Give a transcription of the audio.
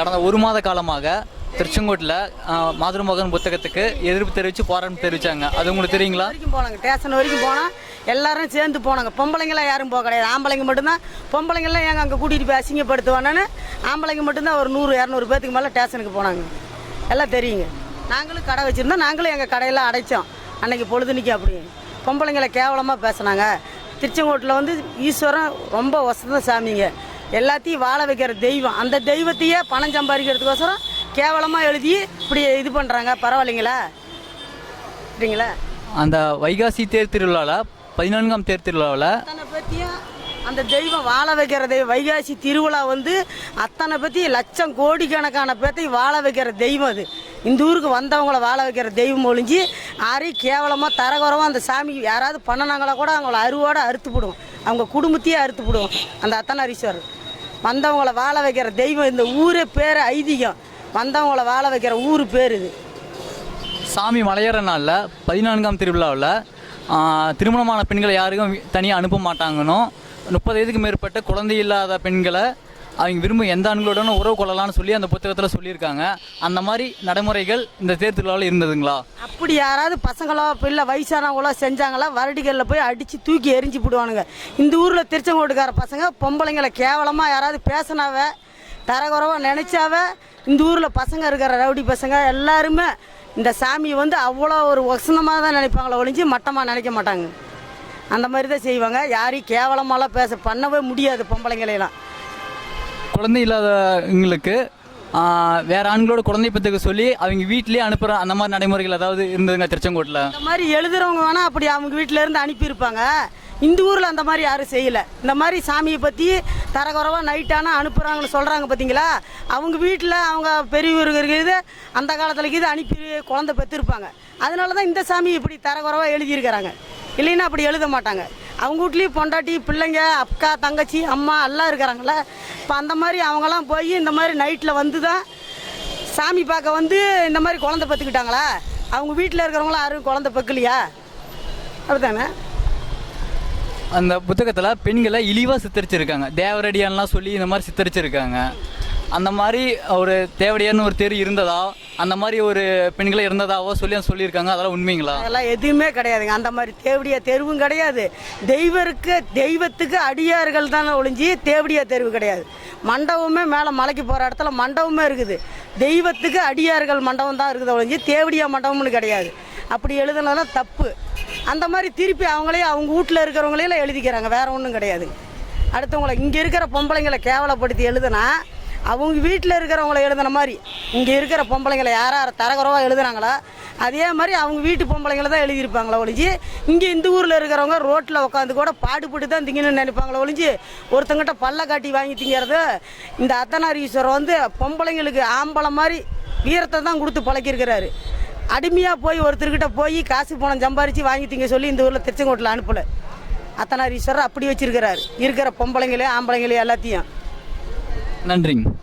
கடந்த ஒரு மாத காலமாக திருச்செங்கோட்டில் மாதுருமகன் புத்தகத்துக்கு எதிர்ப்பு தெரிவித்து போராட்டம் தெரிவிச்சாங்க. அது உங்களுக்கு தெரியுங்களா? வரைக்கும் போனாங்க. ஸ்டேஷன் வரைக்கும் போனால் எல்லாரும் சேர்ந்து போனாங்க. பொம்பளைங்களாம் யாரும் போக கிடையாது. ஆம்பளைங்க மட்டும்தான். பொம்பளைங்களாம் எங்கள் அங்கே கூட்டிகிட்டு போய் அசிங்கப்படுத்துவானு ஆம்பளைங்க மட்டும்தான் ஒரு நூறு இரநூறு பேத்துக்கு மேலே ஸ்டேஷனுக்கு போனாங்க. எல்லாம் தெரியுங்க. நாங்களும் கடை வச்சுருந்தோம். நாங்களும் எங்கள் கடையெல்லாம் அடைச்சோம். அன்னைக்கு பொழுதுனிக்கு அப்படி. பொம்பளைங்களை கேவலமாக பேசுனாங்க. திருச்செங்கோட்டில் வந்து ஈஸ்வரன் ரொம்ப வசந்த சாமிங்க. எல்லாத்தையும் வாழ வைக்கிற தெய்வம். அந்த தெய்வத்தையே பணம் சம்பாதிக்கிறதுக்கோசரம் கேவலமாக எழுதி இப்படி இது பண்ணுறாங்க பரவாயில்லைங்களா? சரிங்களா? அந்த வைகாசி தேர் திருவிழாவில் பதினான்காம் தேர் திருவிழாவில் அத்தனை பற்றியும் அந்த தெய்வம் வாழ வைக்கிற தெய்வம் வைகாசி திருவிழா வந்து அத்தனை பற்றி லட்சம் கோடிக்கணக்கான பேர்த்தை வாழ வைக்கிற தெய்வம் அது. இந்த ஊருக்கு வந்தவங்கள வாழ வைக்கிற தெய்வம் ஒழிஞ்சு யாரையும் கேவலமாக தரகுறவாக அந்த சாமி யாராவது பண்ணினாங்களா கூட அவங்கள அருவோட அறுத்து போடுவோம். அவங்க குடும்பத்தையே அறுத்து போடுவோம். அந்த அத்தனாரீஸ்வரர். வந்தவங்களை வாழ வைக்கிற தெய்வம் இந்த ஊரே பேர் ஐதீகம். வந்தவங்களை வாழ வைக்கிற ஊர் பேர் இது. சாமி மலையேற நாளில் பதினான்காம் திருவிழாவில் திருமணமான பெண்களை யாருக்கும் தனியாக அனுப்ப மாட்டாங்கன்னு முப்பது வயதுக்கு மேற்பட்ட குழந்தை இல்லாத பெண்களை அவங்க விரும்பும் எந்த ஆண்களுடனும் உறவு கொள்ளலாம்னு சொல்லி அந்த புத்தகத்தில் சொல்லியிருக்காங்க. அந்த மாதிரி நடைமுறைகள் இந்த தேர்தலால் இருந்ததுங்களா? அப்படி யாராவது பசங்களோ இல்லை வயசானவங்களோ செஞ்சாங்களா வரடிகளில் போய் அடித்து தூக்கி எரிஞ்சு போடுவானுங்க. இந்த ஊரில் திருச்செங்கோட்டுக்கார பசங்க பொம்பளைங்களை கேவலமாக யாராவது பேசினாவே தரகுறவாக நினச்சாவ இந்த ஊரில் பசங்க இருக்கிற ரவுடி பசங்க எல்லாருமே இந்த சாமியை வந்து அவ்வளோ ஒரு வசனமாக தான் நினைப்பாங்களே ஒழிஞ்சு மட்டமாக நினைக்க மாட்டாங்க. அந்த மாதிரி தான் செய்வாங்க. யாரையும் கேவலமாலாம் பேச பண்ணவே முடியாது பொம்பளைங்களையெல்லாம். குழந்தை இல்லாதவங்களுக்கு வேற ஆண்களோட குழந்தை பத்துக்கு சொல்லி அவங்க வீட்லயே அனுப்புகிற அந்த மாதிரி நடைமுறைகள் ஏதாவது இருந்ததுங்க திருச்செங்கோட்டில்? இந்த மாதிரி எழுதுறவங்க வேணா அப்படி அவங்க வீட்டில இருந்து அனுப்பியிருப்பாங்க. இந்த ஊரில் அந்த மாதிரி யாரும் செய்யலை. இந்த மாதிரி சாமியை பற்றி தரகுறவாக நைட்டானா அனுப்புகிறாங்கன்னு சொல்கிறாங்க பார்த்தீங்களா அவங்க வீட்டில் அவங்க பெரியவர்கள் இருக்குது அந்த காலத்தில் இது அனுப்பி குழந்தை பெற்றிருப்பாங்க. அதனால தான் இந்த சாமி இப்படி தரகுறவாக எழுதியிருக்கிறாங்க. இல்லைன்னா அப்படி எழுத மாட்டாங்க. அவங்க வீட்லேயும் பொண்டாட்டி பிள்ளைங்க அக்கா தங்கச்சி அம்மா எல்லாம் இருக்கிறாங்கள இப்போ அந்த மாதிரி அவங்கெல்லாம் போய் இந்த மாதிரி நைட்டில் வந்து தான் சாமி பார்க்க வந்து இந்த மாதிரி குழந்தை பெற்றுக்கிட்டாங்களா அவங்க வீட்டில் இருக்கிறவங்களாம் யாரும் குழந்தை பெக்கலையா? அப்படிதானே அந்த புத்தகத்தில் பெண்களை இழிவாக சித்தரிச்சிருக்காங்க. தேவரடியான்லாம் சொல்லி இந்த மாதிரி சித்தரிச்சிருக்காங்க. அந்த மாதிரி ஒரு தேவடியான்னு ஒரு தெரு இருந்ததா? அந்த மாதிரி ஒரு பெண்களை இருந்ததாவோ சொல்லி சொல்லியிருக்காங்க. அதெல்லாம் உண்மைங்களா? அதெல்லாம் எதுவுமே கிடையாதுங்க. அந்த மாதிரி தேவடியா தெருவும் கிடையாது. தெய்வருக்கு தெய்வத்துக்கு அடியார்கள் தானே ஒழிஞ்சு தேவடியா தெருவு கிடையாது. மண்டபமே மேலே மலைக்கு போகிற இடத்துல மண்டபமே இருக்குது. தெய்வத்துக்கு அடியார்கள் மண்டபம் தான் இருக்குது ஒழிஞ்சு தேவடியா மண்டபம்னு கிடையாது. அப்படி எழுதுனதெல்லாம் தப்பு. அந்த மாதிரி திருப்பி அவங்களே அவங்க வீட்டில் இருக்கிறவங்களையெல்லாம் எழுதிக்கிறாங்க. வேற ஒன்றும் கிடையாது அடுத்தவங்களை இங்கே இருக்கிற பொம்பளைங்களை கேவலப்படுத்தி எழுதுனா அவங்க வீட்டில் இருக்கிறவங்கள எழுதுன மாதிரி. இங்கே இருக்கிற பொம்பளைங்களை யார் யார் தரகுறவாக எழுதுனாங்களோ? அதே மாதிரி அவங்க வீட்டு பொம்பளைங்களை தான் எழுதியிருப்பாங்களா ஒழிஞ்சு இங்கே இந்த ஊரில் இருக்கிறவங்க ரோட்டில் உட்காந்து கூட பாடுபட்டு தான் திங்கணும்னு நினைப்பாங்களா ஒழிஞ்சு ஒருத்தங்கிட்ட பல்ல காட்டி வாங்கி திங்கிறது இந்த அத்தனாரீஸ்வரர் வந்து பொம்பளைங்களுக்கு ஆம்பளை மாதிரி வீரத்தை தான் கொடுத்து பழக்கியிருக்கிறாரு. அடிமையாக போய் ஒருத்தர்கிட்ட போய் காசு பணம் சம்பாரித்து வாங்கி திங்க சொல்லி இந்த ஊரில் திருச்செங்கோட்டில் அனுப்பலை. அத்தனாரீஸ்வரர் அப்படி வச்சிருக்கிறாரு. இருக்கிற பொம்பளைங்களே ஆம்பளைங்களே எல்லாத்தையும். நன்றிங்க.